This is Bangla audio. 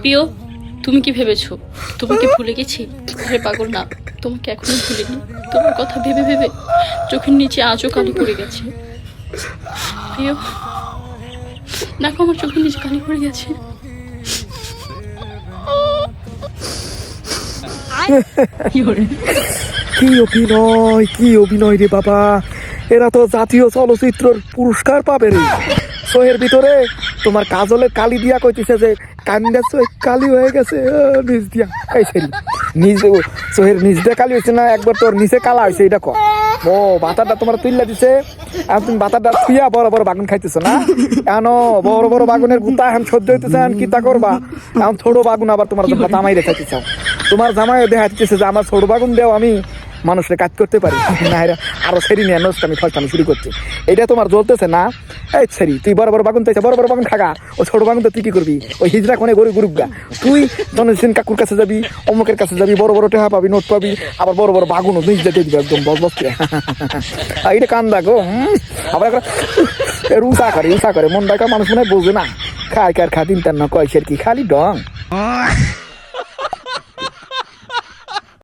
প্রিয়, তুমি কি ভেবেছো? তোমাকে ভুলে গেছি? আরে পাগল, না। তোমাকে এখনও ভুলিনি। তোমার কথা ভেবে ভেবে চোখের নিচে আজও কালি পড়ে গেছে। প্রিয়, দেখো আমার চোখের নিচে কালি পড়ে গেছে। কি অভিনয় কি অভিনয় রে বাবা? এরা তো জাতীয় চলচ্চিত্রের পুরস্কার পাবে রে। সোহের ভিতরে। তোমার কাজলের কালি দিয়া কইতেছে যে, কান্দা সোহে কালি হয়ে গেছে নিজ দিয়া। এই নিজ সোহের নিজ দিয়া কালি হয়েছে না, একবার তোর নিচে কালা হয়েছে এটা কর। ও বাতাটা তোমার তুইলা দিছে, আর তুমি বাতাটা থুইয়া বড় বড় বাগুন খাইতেছো না? এখন বড় বড় বাগুনের গুতা এখন সহ্য হইতেছে এখন কিতা করবা? এখন ছোট বাগুন আবার তোমার জামাই রেখাইতে চাও তোমার জামাই দেখা দিতেছে যে, আমার ছোট বাগুন দেও আমি। মানুষের কাজ করতে পারি। না এরা আরও সেরি নিয়ে নষ্ট আমি আমি শুরু করছি। এটা তোমার জ্বলতেছে না? এই সেরি, তুই বড় বড় বাগুন চাইছে, বড় বড় বাগুন খাগা। ও ছোট বাগুন তো তুই কি করবি। ওই হিজড়া কোনে গরু গুরুক গা। তুই জনসিন কাকুর কাছে যাবি, অমুকের কাছে যাবি, বড় বড় টেহা পাবি, নোট পাবি, আবার বড় বড় বাগুন নিজ যেতে দিবি একদম, বস বস এটা কান্দা গো আবার একটা রুসা করে উষা করে, মন ডাকা মানুষ মনে হয় বোঝে না। খায় কার খা দিন তার না কয় সের কি খালি ডং।